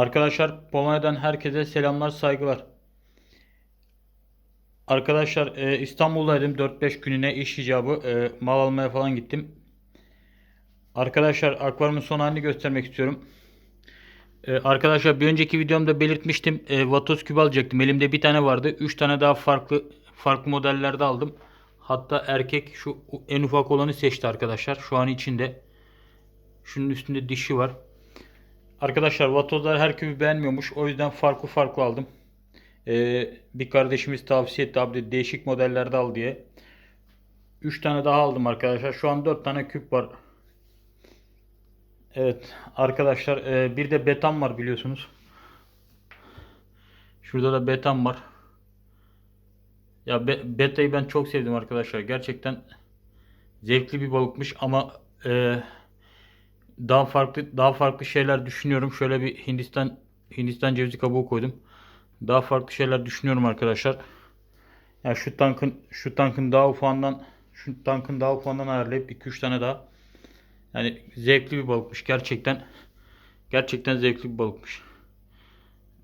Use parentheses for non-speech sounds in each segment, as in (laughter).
Arkadaşlar Polonya'dan herkese selamlar saygılar. Arkadaşlar e, İstanbul'daydım 4-5 gününe iş icabı e, mal almaya falan gittim. Arkadaşlar akvaryumun son halini göstermek istiyorum. E, arkadaşlar bir önceki videomda belirtmiştim e, Vatos küp alacaktım. Elimde bir tane vardı. 3 tane daha farklı farklı modellerde aldım. Hatta erkek şu en ufak olanı seçti arkadaşlar. Şu an içinde. Şunun üstünde dişi var. Arkadaşlar vatozlar her küpü beğenmiyormuş. O yüzden farklı farklı aldım. Ee, bir kardeşimiz tavsiye etti abi değişik modellerde al diye. 3 tane daha aldım arkadaşlar. Şu an 4 tane küp var. Evet arkadaşlar e, bir de betam var biliyorsunuz. Şurada da betam var. Ya be, betayı ben çok sevdim arkadaşlar. Gerçekten zevkli bir balıkmış ama e, daha farklı daha farklı şeyler düşünüyorum. Şöyle bir Hindistan Hindistan cevizi kabuğu koydum. Daha farklı şeyler düşünüyorum arkadaşlar. Ya şu tankın şu tankın daha ufağından şu tankın daha ufağından ayarlayıp 2-3 tane daha. Yani zevkli bir balıkmış gerçekten. Gerçekten zevkli bir balıkmış.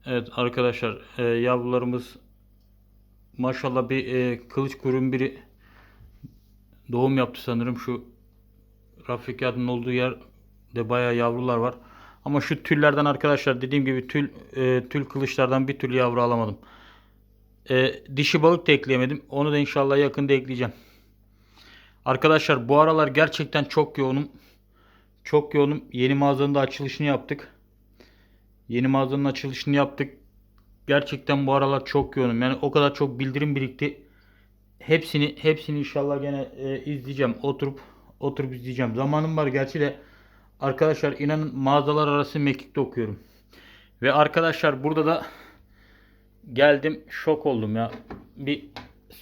Evet arkadaşlar e, yavrularımız maşallah bir e, kılıç kurun biri doğum yaptı sanırım şu Rafikat'ın olduğu yer de bayağı yavrular var. Ama şu tüllerden arkadaşlar dediğim gibi tül e, tül kılıçlardan bir türlü yavru alamadım. E, dişi balık da ekleyemedim. Onu da inşallah yakında ekleyeceğim. Arkadaşlar bu aralar gerçekten çok yoğunum. Çok yoğunum. Yeni mağazanın da açılışını yaptık. Yeni mağazanın açılışını yaptık. Gerçekten bu aralar çok yoğunum. Yani o kadar çok bildirim birikti. Hepsini hepsini inşallah gene e, izleyeceğim. Oturup oturup izleyeceğim. Zamanım var gerçi de arkadaşlar inanın mağazalar arası mekikte okuyorum. Ve arkadaşlar burada da geldim şok oldum ya. Bir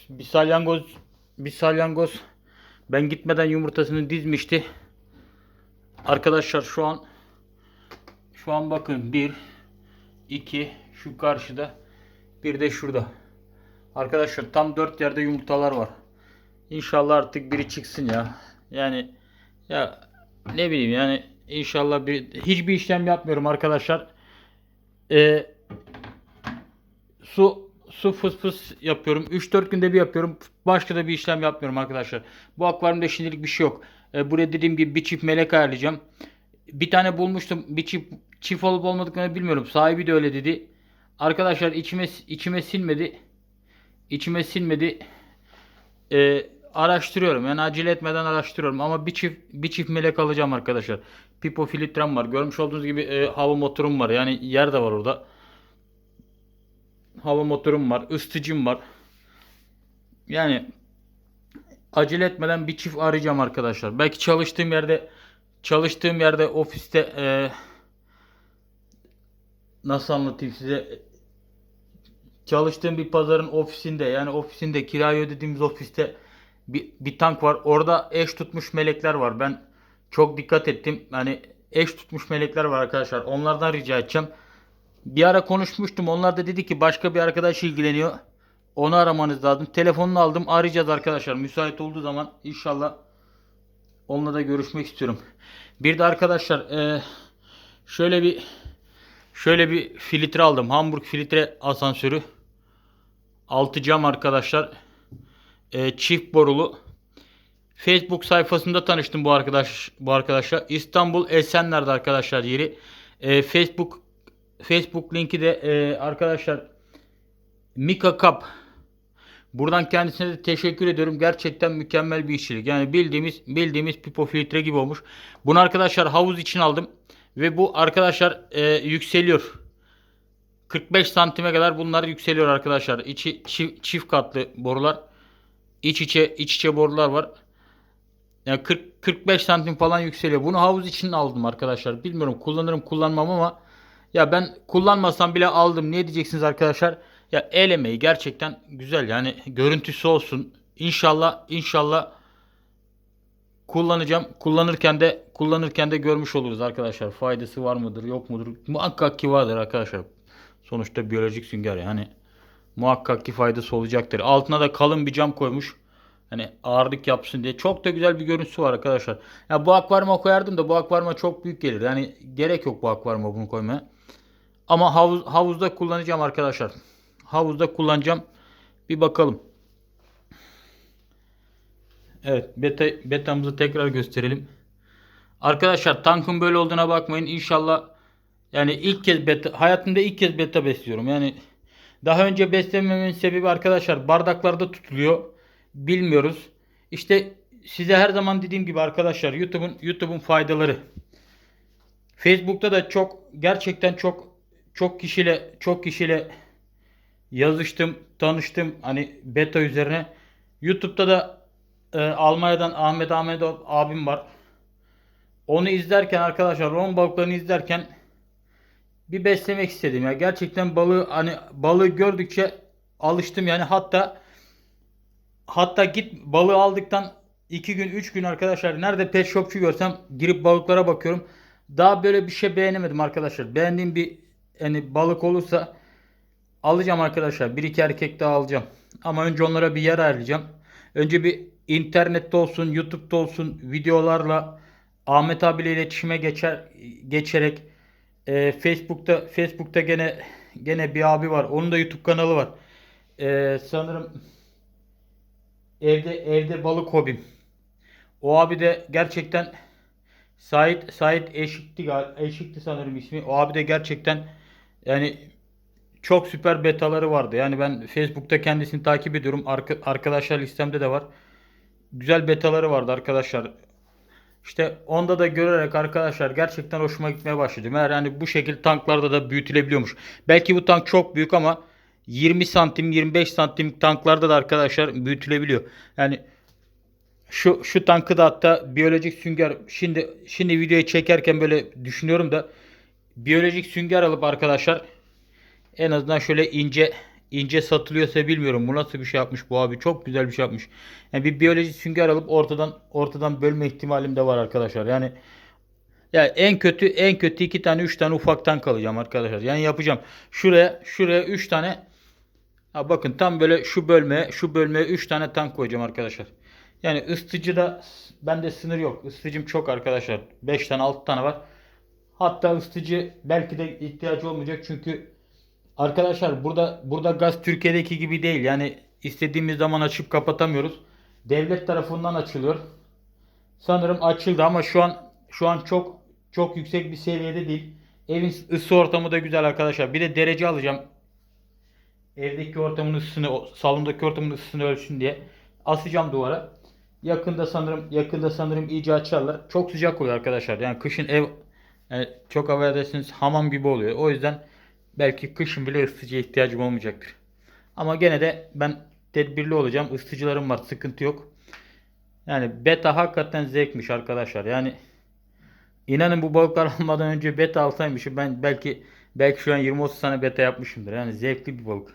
bir salyangoz bir salyangoz ben gitmeden yumurtasını dizmişti. Arkadaşlar şu an şu an bakın 1 2 şu karşıda bir de şurada. Arkadaşlar tam 4 yerde yumurtalar var. İnşallah artık biri çıksın ya. Yani ya ne bileyim yani inşallah bir hiçbir işlem yapmıyorum arkadaşlar. Ee, su su fıs fıs yapıyorum. 3-4 günde bir yapıyorum. Başka da bir işlem yapmıyorum arkadaşlar. Bu akvaryumda şimdilik bir şey yok. Ee, buraya dediğim gibi bir çift melek ayarlayacağım. Bir tane bulmuştum. Bir çift çift olup olmadıklarını bilmiyorum. Sahibi de öyle dedi. Arkadaşlar içime içime sinmedi. İçime sinmedi. Ee, araştırıyorum. Yani acele etmeden araştırıyorum. Ama bir çift bir çift melek alacağım arkadaşlar. Pipo filtrem var. Görmüş olduğunuz gibi e, hava motorum var. Yani yer de var orada. Hava motorum var. ısıtıcım var. Yani acele etmeden bir çift arayacağım arkadaşlar. Belki çalıştığım yerde çalıştığım yerde ofiste e, nasıl anlatayım size çalıştığım bir pazarın ofisinde yani ofisinde kirayı ödediğimiz ofiste bir, bir tank var. Orada eş tutmuş melekler var. Ben çok dikkat ettim. Yani eş tutmuş melekler var arkadaşlar. Onlardan rica edeceğim. Bir ara konuşmuştum. Onlar da dedi ki başka bir arkadaş ilgileniyor. Onu aramanız lazım. Telefonunu aldım. Arayacağız arkadaşlar. Müsait olduğu zaman inşallah onunla da görüşmek istiyorum. Bir de arkadaşlar e, şöyle bir şöyle bir filtre aldım. Hamburg filtre asansörü. Altı cam arkadaşlar. E, çift borulu. Facebook sayfasında tanıştım bu arkadaş bu arkadaşla. İstanbul Esenler'de arkadaşlar yeri. E, Facebook Facebook linki de e, arkadaşlar Mika Cup. Buradan kendisine de teşekkür ediyorum. Gerçekten mükemmel bir işçilik. Yani bildiğimiz bildiğimiz pipo filtre gibi olmuş. Bunu arkadaşlar havuz için aldım. Ve bu arkadaşlar e, yükseliyor. 45 santime kadar bunlar yükseliyor arkadaşlar. İçi çift, çift katlı borular. İç içe iç içe borular var. Yani 40 45 santim falan yükseliyor. Bunu havuz için aldım arkadaşlar. Bilmiyorum kullanırım kullanmam ama ya ben kullanmasam bile aldım. Ne diyeceksiniz arkadaşlar? Ya el emeği gerçekten güzel. Yani görüntüsü olsun. İnşallah inşallah kullanacağım. Kullanırken de kullanırken de görmüş oluruz arkadaşlar. Faydası var mıdır, yok mudur? Muhakkak ki vardır arkadaşlar. Sonuçta biyolojik sünger yani. Muhakkak ki faydası olacaktır. Altına da kalın bir cam koymuş. Hani ağırlık yapsın diye. Çok da güzel bir görüntüsü var arkadaşlar. Ya bu akvaryuma koyardım da bu akvaryuma çok büyük gelir. Yani gerek yok bu akvaryuma bunu koymaya. Ama havuz, havuzda kullanacağım arkadaşlar. Havuzda kullanacağım. Bir bakalım. Evet beta, betamızı tekrar gösterelim. Arkadaşlar tankın böyle olduğuna bakmayın. İnşallah yani ilk kez beta hayatımda ilk kez beta besliyorum. Yani daha önce beslemememin sebebi arkadaşlar bardaklarda tutuluyor. Bilmiyoruz. İşte size her zaman dediğim gibi arkadaşlar YouTube'un YouTube'un faydaları. Facebook'ta da çok gerçekten çok çok kişiyle çok kişiyle yazıştım, tanıştım hani beta üzerine. YouTube'da da e, Almanya'dan Ahmet Ahmet abim var. Onu izlerken arkadaşlar ron balıklarını izlerken bir beslemek istedim ya. Gerçekten balığı hani balığı gördükçe alıştım yani hatta hatta git balığı aldıktan 2 gün 3 gün arkadaşlar nerede pet shopçu görsem girip balıklara bakıyorum. Daha böyle bir şey beğenemedim arkadaşlar. Beğendiğim bir yani balık olursa alacağım arkadaşlar. Bir iki erkek daha alacağım. Ama önce onlara bir yer ayarlayacağım. Önce bir internette olsun, YouTube'da olsun videolarla Ahmet abiyle iletişime geçer geçerek e, Facebook'ta Facebook'ta gene gene bir abi var. Onun da YouTube kanalı var. E, sanırım evde evde balık hobim. O abi de gerçekten Sait Sait Eşikti Eşikti sanırım ismi. O abi de gerçekten yani çok süper betaları vardı. Yani ben Facebook'ta kendisini takip ediyorum. Arka- arkadaşlar listemde de var. Güzel betaları vardı arkadaşlar. İşte onda da görerek arkadaşlar gerçekten hoşuma gitmeye başladı. Meğer yani bu şekilde tanklarda da büyütülebiliyormuş. Belki bu tank çok büyük ama 20 santim 25 santim tanklarda da arkadaşlar büyütülebiliyor. Yani şu şu tankı da hatta biyolojik sünger şimdi şimdi videoyu çekerken böyle düşünüyorum da biyolojik sünger alıp arkadaşlar en azından şöyle ince ince satılıyorsa bilmiyorum. Bu nasıl bir şey yapmış bu abi. Çok güzel bir şey yapmış. Yani bir biyolojik sünger alıp ortadan ortadan bölme ihtimalim de var arkadaşlar. Yani ya en kötü en kötü iki tane üç tane ufaktan kalacağım arkadaşlar. Yani yapacağım. Şuraya şuraya üç tane ha bakın tam böyle şu bölmeye şu bölmeye üç tane tank koyacağım arkadaşlar. Yani ısıtıcıda bende sınır yok. Isıtıcım çok arkadaşlar. 5 tane 6 tane var. Hatta ısıtıcı belki de ihtiyacı olmayacak çünkü Arkadaşlar burada burada gaz Türkiye'deki gibi değil. Yani istediğimiz zaman açıp kapatamıyoruz. Devlet tarafından açılıyor. Sanırım açıldı ama şu an şu an çok çok yüksek bir seviyede değil. Evin ısı ortamı da güzel arkadaşlar. Bir de derece alacağım. Evdeki ortamın ısısını, salondaki ortamın ısısını ölçsün diye asacağım duvara. Yakında sanırım yakında sanırım iyice açarlar. Çok sıcak oluyor arkadaşlar. Yani kışın ev yani çok affedersiniz hamam gibi oluyor. O yüzden Belki kışın bile ısıtıcıya ihtiyacım olmayacaktır. Ama gene de ben tedbirli olacağım. Isıtıcılarım var. Sıkıntı yok. Yani beta hakikaten zevkmiş arkadaşlar. Yani inanın bu balıklar (laughs) almadan önce beta alsaymışım ben belki belki şu an 20-30 tane beta yapmışımdır. Yani zevkli bir balık.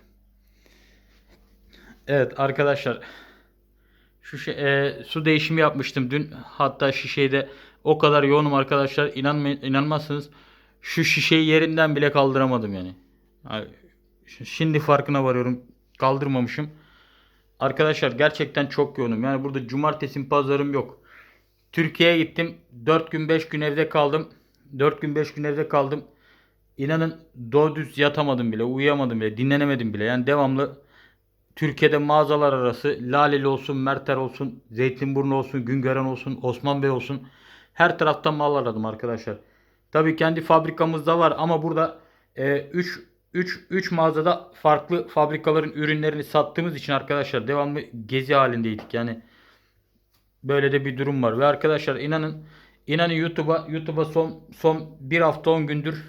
Evet arkadaşlar şu şey, e, su değişimi yapmıştım dün. Hatta şişeyi de o kadar yoğunum arkadaşlar. İnanma, inanmazsınız şu şişeyi yerinden bile kaldıramadım yani. Şimdi farkına varıyorum. Kaldırmamışım. Arkadaşlar gerçekten çok yoğunum. Yani burada cumartesi pazarım yok. Türkiye'ye gittim. 4 gün 5 gün evde kaldım. 4 gün 5 gün evde kaldım. İnanın doğru düz yatamadım bile. Uyuyamadım bile. Dinlenemedim bile. Yani devamlı Türkiye'de mağazalar arası Laleli olsun, Merter olsun, Zeytinburnu olsun, Güngören olsun, Osman Bey olsun. Her taraftan mal aradım arkadaşlar. Tabii kendi fabrikamızda var ama burada 3 3 3 mağazada farklı fabrikaların ürünlerini sattığımız için arkadaşlar devamlı gezi halindeydik. Yani böyle de bir durum var ve arkadaşlar inanın inanın YouTube'a YouTube'a son son bir hafta 10 gündür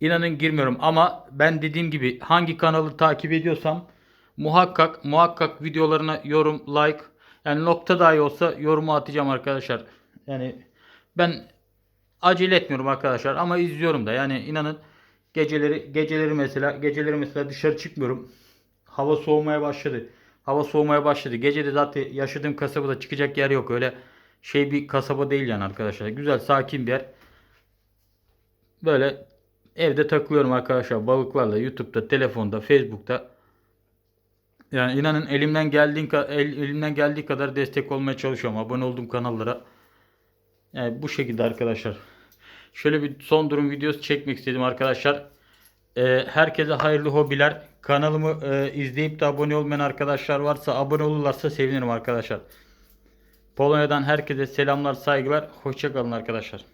inanın girmiyorum ama ben dediğim gibi hangi kanalı takip ediyorsam muhakkak muhakkak videolarına yorum, like yani nokta dahi olsa yorumu atacağım arkadaşlar. Yani ben acele etmiyorum arkadaşlar ama izliyorum da. Yani inanın geceleri geceleri mesela geceleri mesela dışarı çıkmıyorum. Hava soğumaya başladı. Hava soğumaya başladı. Gece de zaten yaşadığım kasabada çıkacak yer yok. Öyle şey bir kasaba değil yani arkadaşlar. Güzel sakin bir yer. Böyle evde takılıyorum arkadaşlar balıklarla YouTube'da, telefonda, Facebook'ta. Yani inanın elimden geldiğin elimden geldiği kadar destek olmaya çalışıyorum. Abone olduğum kanallara. Yani bu şekilde arkadaşlar. Şöyle bir son durum videosu çekmek istedim arkadaşlar. Ee, herkese hayırlı hobiler. Kanalımı e, izleyip de abone olmayan arkadaşlar varsa abone olurlarsa sevinirim arkadaşlar. Polonya'dan herkese selamlar, saygılar. Hoşçakalın arkadaşlar.